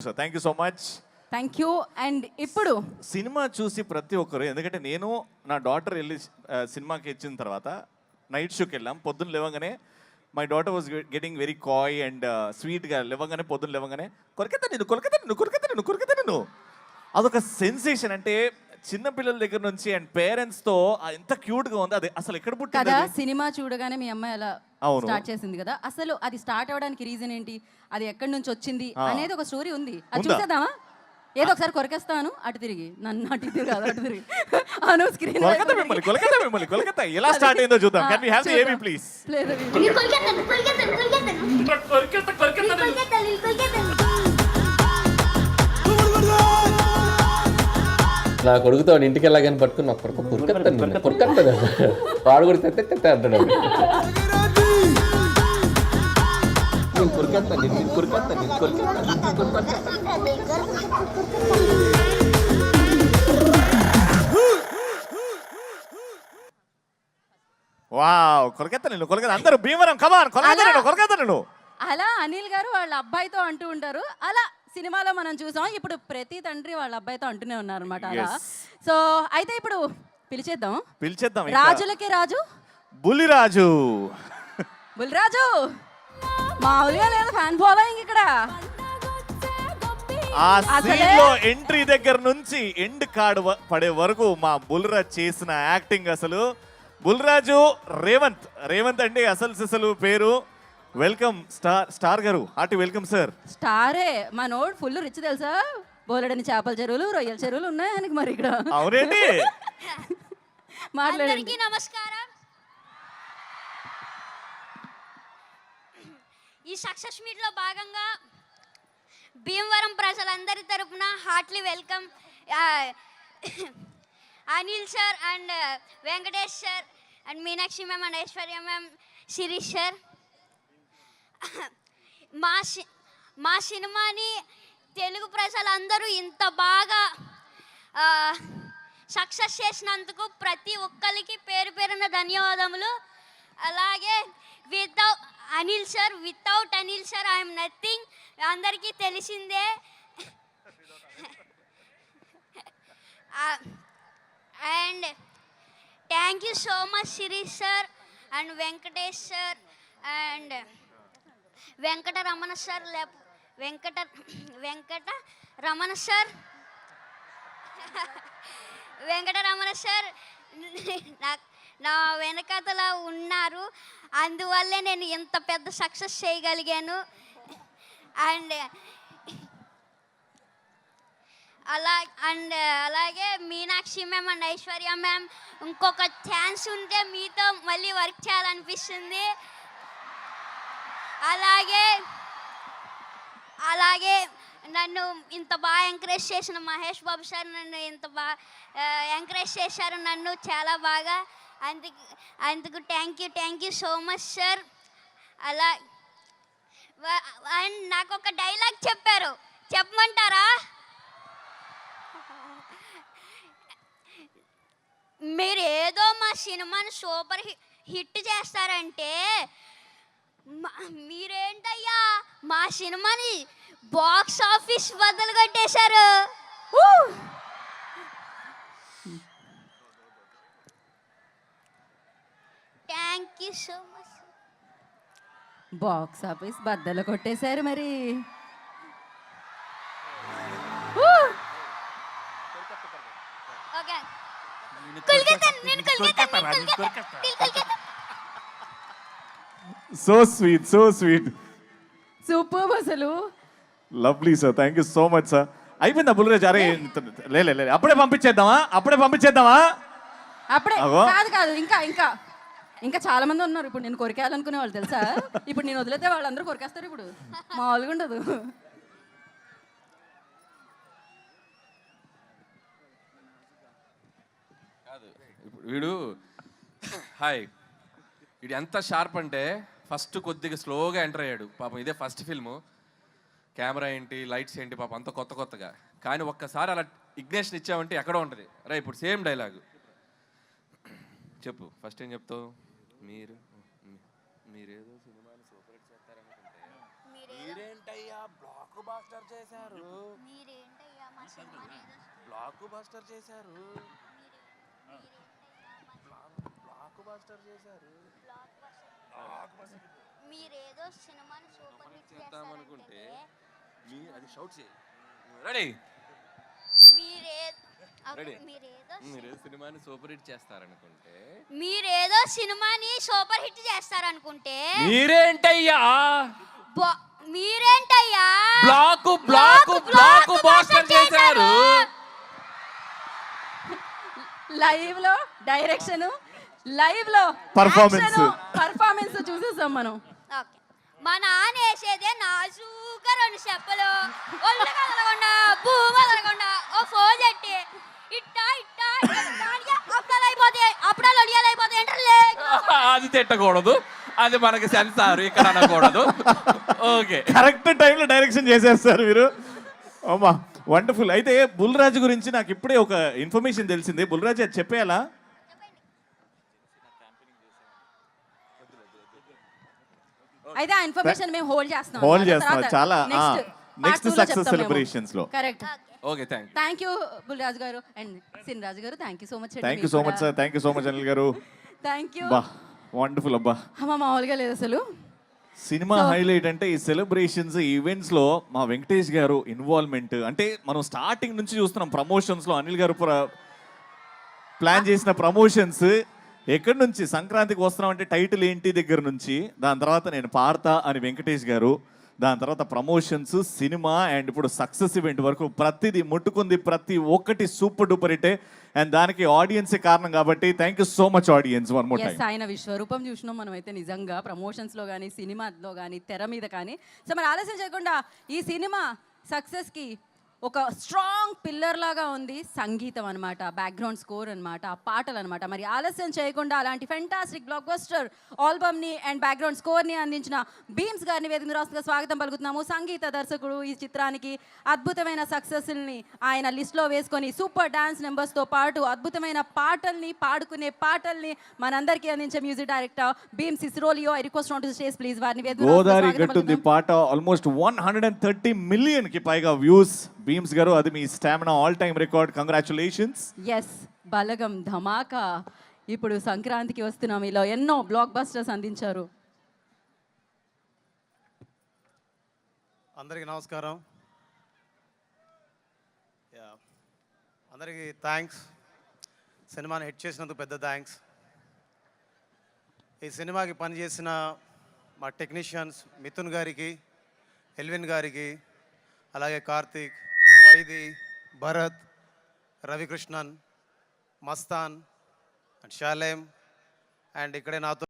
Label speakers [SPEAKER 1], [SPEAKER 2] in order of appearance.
[SPEAKER 1] So thank you so much
[SPEAKER 2] thank you and ఇప్పుడు
[SPEAKER 1] cinema చూసి ప్రతి ఒక్కరు ఎందుకంటే నేను నా డాటర్ వెళ్ళి సినిమాకి ఇచ్చిన తర్వాత నైట్ షోకి వెళ్ళాం. పొద్దున్న లేవగానే my daughter was getting very coy and స్వీట్గా లేవగానే పొద్దున్న లేవగానే కొరకెత్త నేను కొరకెత్త నేను కొరకెత్త నేను కొరకెత్త నేను అదొక సెన్సేషన్ అంటే చిన్న పిల్లల దగ్గర నుంచి అండ్ పేరెంట్స్తో ఎంత క్యూట్గా ఉంది. అది అసలు ఎక్కడ పుట్టింది
[SPEAKER 2] కదా
[SPEAKER 1] అది?
[SPEAKER 2] సినిమా చూడగానే మీ అమ్మాయి అలా
[SPEAKER 1] అవును.
[SPEAKER 2] స్టార్ట్ చేసింది కదా. అసలు అది స్టార్ట్ అవడానికి రీజన్ ఏంటి? అది ఎక్కడి నుంచి వచ్చింది. అనేది ఒక స్టోరీ ఉంది. అది
[SPEAKER 1] ఉందా?
[SPEAKER 2] చూసేద్దామా? ఏదో ఒకసారి కొరకేస్తాను అటు తిరిగి. నన్ను అటు తిరిగి కాదు అటు తిరిగి. అను స్క్రీన్
[SPEAKER 1] కొలకత్తా మిమ్మల్ని కొలకత్తా మిమ్మల్ని కొలకత్తా. ఎలా స్టార్ట్ అయిందో చూద్దాం. Can we have the AB please
[SPEAKER 3] కొరికేస్తాను
[SPEAKER 4] నా కొడుకుతో ఇంటికి వెళ్ళగానే పట్టుకుని నా కొడుకు కొరుకెత్తాను కొరుకెత్తాను వాడు కూడా తెత్తే తెత్తే అంటాడు
[SPEAKER 1] వావ్ కొలకత్తా నేను కొలకత్తా. అందరూ భీమవరం కమాన్ కొలకత్తా నేను కొలకత్తా నేను
[SPEAKER 2] అలా అనిల్ గారు వాళ్ళ అబ్బాయితో అంటూ ఉంటారు. అలా సినిమాలో మనం చూసాం. ఇప్పుడు ప్రతి తండ్రి వాళ్ళ అబ్బాయితో అంటూనే ఉన్నారు అనమాట అలా. సో అయితే ఇప్పుడు పిలిచేద్దాం.
[SPEAKER 1] పిలిచేద్దాం.
[SPEAKER 2] రాజులకి రాజు?
[SPEAKER 1] బుల్లిరాజు.
[SPEAKER 2] బుల్రాజు మామూలుగా లేదు ఫ్యాన్ ఫాలోయింగ్ ఇక్కడ.
[SPEAKER 1] ఆ
[SPEAKER 2] అసలే-
[SPEAKER 1] సీన్లో ఎంట్రీ దగ్గర నుంచి ఎండ్ కార్డ్ పడే వరకు మా బుల్రాజ్ చేసిన యాక్టింగ్ అసలు. బుల్రాజు రేవంత్. రేవంత్ అంటే అసలు సిసలు పేరు. వెల్కమ్ స్టార్ స్టార్ గారు హార్టీ వెల్కమ్ సార్
[SPEAKER 2] స్టారే మా నోడ్ ఫుల్ రిచ్ తెలుసా? బోలెడని చేపల చెరువులు రొయ్యల చెరువులు ఉన్నాయి ఆయనకి మరి ఇక్కడ.
[SPEAKER 1] అవునండి
[SPEAKER 2] మాట్లాడండి.
[SPEAKER 3] అందరికీ నమస్కారం. ఈ సక్సెస్ మీట్లో భాగంగా భీమవరం ప్రజలందరి తరపున heartly welcome Anil sir and Venkatesh sir and Meenakshi ma'am and Aishwarya ma'am Sirish sir మా సి- మా సినిమాని తెలుగు ప్రజలందరూ ఇంత బాగా సక్సెస్ చేసినందుకు ప్రతి ఒక్కరికి పేరు పేరున ధన్యవాదములు. అలాగే without Anil sir without Anil sir I'm nothing అందరికీ తెలిసిందే. And thank you so much Sirish sir and Venkatesh sir and Venkata Ramana sir లేక వెంకట వెంకట రమణ సార్. వెంకట రమణ సార్ నా నా ఉన్నారు. అందువల్లే నేను ఇంత పెద్ద సక్సెస్ చేయగలిగాను. అండ్ అలా అండ్ అలాగే Meenakshi ma'am and Aishwarya ma'am ఇంకొక ఛాన్స్ ఉంటే మీతో మళ్ళీ వర్క్ చేయాలనిపిస్తుంది. అలాగే అలాగే నన్ను ఇంత బాగా ఎంకరేజ్ చేసిన మహేష్ బాబు సార్ నన్ను ఇంత బాగా ఎంకరేజ్ చేశారు నన్ను చాలా బాగా. అందుకు అందుకు thank you thank you so much sir అలా అండ్ నాకు ఒక డైలాగ్ చెప్పారు. చెప్పమంటారా? మీరు ఏదో మా సినిమాని సూపర్ హిట్ చేస్తారంటే మీరేంటయ్యా? మా సినిమాని బాక్స్ ఆఫీస్ బద్దలు కొట్టేశారు. Thank you so much.
[SPEAKER 2] Box office బద్దలు కొట్టేశారు మరి.
[SPEAKER 3] ఓకే. నేను నేను
[SPEAKER 1] so sweet so sweet
[SPEAKER 2] super అసలు.
[SPEAKER 1] Lovely sir thank you so much sir అయిపోయిందా బుల్రాజ్ అరే లే లే, లే అప్పుడే పంపించేద్దామా? అప్పుడే పంపించేద్దామా?
[SPEAKER 2] అప్పుడే.
[SPEAKER 1] అగో.
[SPEAKER 2] కాదు కాదు. ఇంకా ఇంకా. ఇంకా చాలా మంది ఉన్నారు. ఇప్పుడు నేను కొరికేయాలనుకునే వాళ్ళు తెలుసా? ఇప్పుడు నేను వదిలేతే వాళ్ళందరూ కొరికేస్తారు ఇప్పుడు. మామూలుగా ఉండదు.
[SPEAKER 4] ఇప్పుడు వీడు హాయ్. వీడు ఎంత షార్ప్ అంటే ఫస్ట్ కొద్దిగా స్లోగా ఎంటర్ అయ్యాడు. పాపం ఇదే ఫస్ట్ ఫిల్ము. కెమెరా ఏంటి లైట్స్ ఏంటి పాపం అంత కొత్త కొత్తగా. కానీ ఒక్కసారి అలా ఇగ్నేషన్ ఇచ్చామంటే ఎక్కడో ఉంటుంది. రా ఇప్పుడు సేమ్ డైలాగ్. చెప్పు ఫస్ట్ ఏం చెప్తావు? మీరు మీరేదో సినిమాని సూపర్ హిట్ చేస్తారనుకుంటే. మీరేంటయ్యా బ్లాక్ బాస్టర్ చేశారు? బ్లాక్ బాస్టర్ చేశారు బ్లాక్ బాస్టర్ చేశారు?
[SPEAKER 3] మీరేదో సినిమాని సూపర్ హిట్ చేస్తారనుకుంటే
[SPEAKER 4] మీ అది షౌట్ చేయి. రెడీ?
[SPEAKER 3] మీరేదో
[SPEAKER 4] మీరు సినిమాని సూపర్ హిట్ చేస్తారనుకుంటే
[SPEAKER 3] మీరేదో సినిమాని సూపర్ హిట్ చేస్తారనుకుంటే
[SPEAKER 4] మీరేంటయ్యా?
[SPEAKER 3] బా- మీరేంటయ్యా?
[SPEAKER 4] బ్లాక్ బ్లాక్ బ్లాక్ బాస్టర్ చేశారు.
[SPEAKER 2] లైవ్లో డైరెక్షన్ లైవ్లో
[SPEAKER 1] Performance.
[SPEAKER 2] పర్ఫార్మెన్స్ చూసేసాం మనం.
[SPEAKER 3] ఓకే. మా నాన్న వేసేదే నాజూగా రెండు చెప్పలు. ఒళ్ళు కదలకుండా భూమి కదలకుండా ఓ ఫోన్ చెట్టి ఇట్టా ఇట్టా అప్పుడాలు అయిపోతాయి అప్పుడాలు ఒడియాలు అయిపోతాయి
[SPEAKER 4] అది తిట్టకూడదు. అది మనకి సెన్సార్ ఇక్కడ అనకూడదు. ఓకే.
[SPEAKER 1] కరెక్ట్ టైంలో డైరెక్షన్ చేసేస్తారు మీరు. అమ్మా వండర్ఫుల్ అయితే బుల్రాజు గురించి నాకు ఇప్పుడే ఒక ఇన్ఫర్మేషన్ తెలిసింది. బుల్రాజు అది చెప్పేయాలా?
[SPEAKER 2] అయితే ఆ ఇన్ఫర్మేషన్ మేము హోల్డ్ చేస్తున్నాం
[SPEAKER 1] Hold చేస్తున్నాం. చాలా, next success celebrations లో.
[SPEAKER 2] Correct
[SPEAKER 4] okay thank
[SPEAKER 2] thank you Bulraju గారు అండ్ సిన్ రాజు గారు thank you so much
[SPEAKER 1] thank you so much sir thank you so much Anil గారు.
[SPEAKER 2] థ్యాంక్ యూ
[SPEAKER 1] బా వండర్ఫుల్ అబ్బా.
[SPEAKER 2] అమ్మ మామూలుగా లేదు అసలు.
[SPEAKER 1] సినిమా హైలైట్ అంటే ఈ సెలబ్రేషన్స్ ఈవెంట్స్లో మా వెంకటేష్ గారు ఇన్వాల్వ్మెంట్ అంటే మనం స్టార్టింగ్ నుంచి చూస్తున్నాం ప్రమోషన్స్లో. అనిల్ గారు ప్లాన్ చేసిన ప్రమోషన్స్ ఎక్కడి నుంచి సంక్రాంతికి వస్తున్నాం అంటే టైటిల్ ఏంటి దగ్గర నుంచి? దాని తర్వాత నేను పాడతా అని వెంకటేష్ గారు దాని తర్వాత ప్రమోషన్స్ సినిమా అండ్ ఇప్పుడు సక్సెస్ ఈవెంట్ వరకు ప్రతిదీ ముట్టుకుంది ప్రతి ఒక్కటి సూపర్ డూపర్ హిట్టే అండ్ దానికి ఆడియన్సే కారణం కాబట్టి thank you so much audience one more
[SPEAKER 2] ఆయన విశ్వరూపం చూసినాం మనం అయితే నిజంగా ప్రమోషన్స్లో కానీ సినిమాలో కానీ తెర మీద కానీ. సో మరి ఆలస్యం చేయకుండా ఈ సినిమా సక్సెస్కి ఒక స్ట్రాంగ్ పిల్లర్ లాగా ఉంది సంగీతం అనమాట బ్యాక్గ్రౌండ్ స్కోర్ అనమాట ఆ పాటలు అనమాట మరి ఆలస్యం చేయకుండా అలాంటి ఫెంటాస్టిక్ బ్లాక్ బస్టర్ ఆల్బమ్ని అండ్ బ్యాక్గ్రౌండ్ స్కోర్ని అందించిన బీమ్స్ గారిని వేదిక రాష్ట్రంగా స్వాగతం పలుకుతున్నాము. సంగీత దర్శకుడు ఈ చిత్రానికి అద్భుతమైన సక్సెస్ని ఆయన లిస్ట్లో వేసుకొని సూపర్ డాన్స్ నెంబర్స్తో పాటు అద్భుతమైన పాటల్ని పాడుకునే పాటల్ని మనందరికీ అందించే music director Bheems Ceciroleo I request to stage please వారిని వేదిక
[SPEAKER 1] గోదావరి గట్టుంది. పాట almost one hundred and thirty మిలియన్కి పైగా వ్యూస్ బీమ్స్ గారు అది మీ stamina all time record. Congratulations
[SPEAKER 2] yes Balagam Dhamaka. ఇప్పుడు సంక్రాంతికి వస్తున్నాం. ఇలా ఎన్నో బ్లాక్ బస్టర్స్ అందించారు.
[SPEAKER 5] అందరికీ నమస్కారం. యా అందరికీ థ్యాంక్స్ సినిమాని హిట్ చేసినందుకు పెద్ద థ్యాంక్స్ ఈ సినిమాకి పనిచేసిన మా టెక్నీషియన్స్ మిథున్ గారికి ఎల్విన్ గారికి అలాగే కార్తీక్ వైది భరత్ రవికృష్ణన్ మస్తాన్ అండ్ షాలేం అండ్ ఇక్కడే నాతో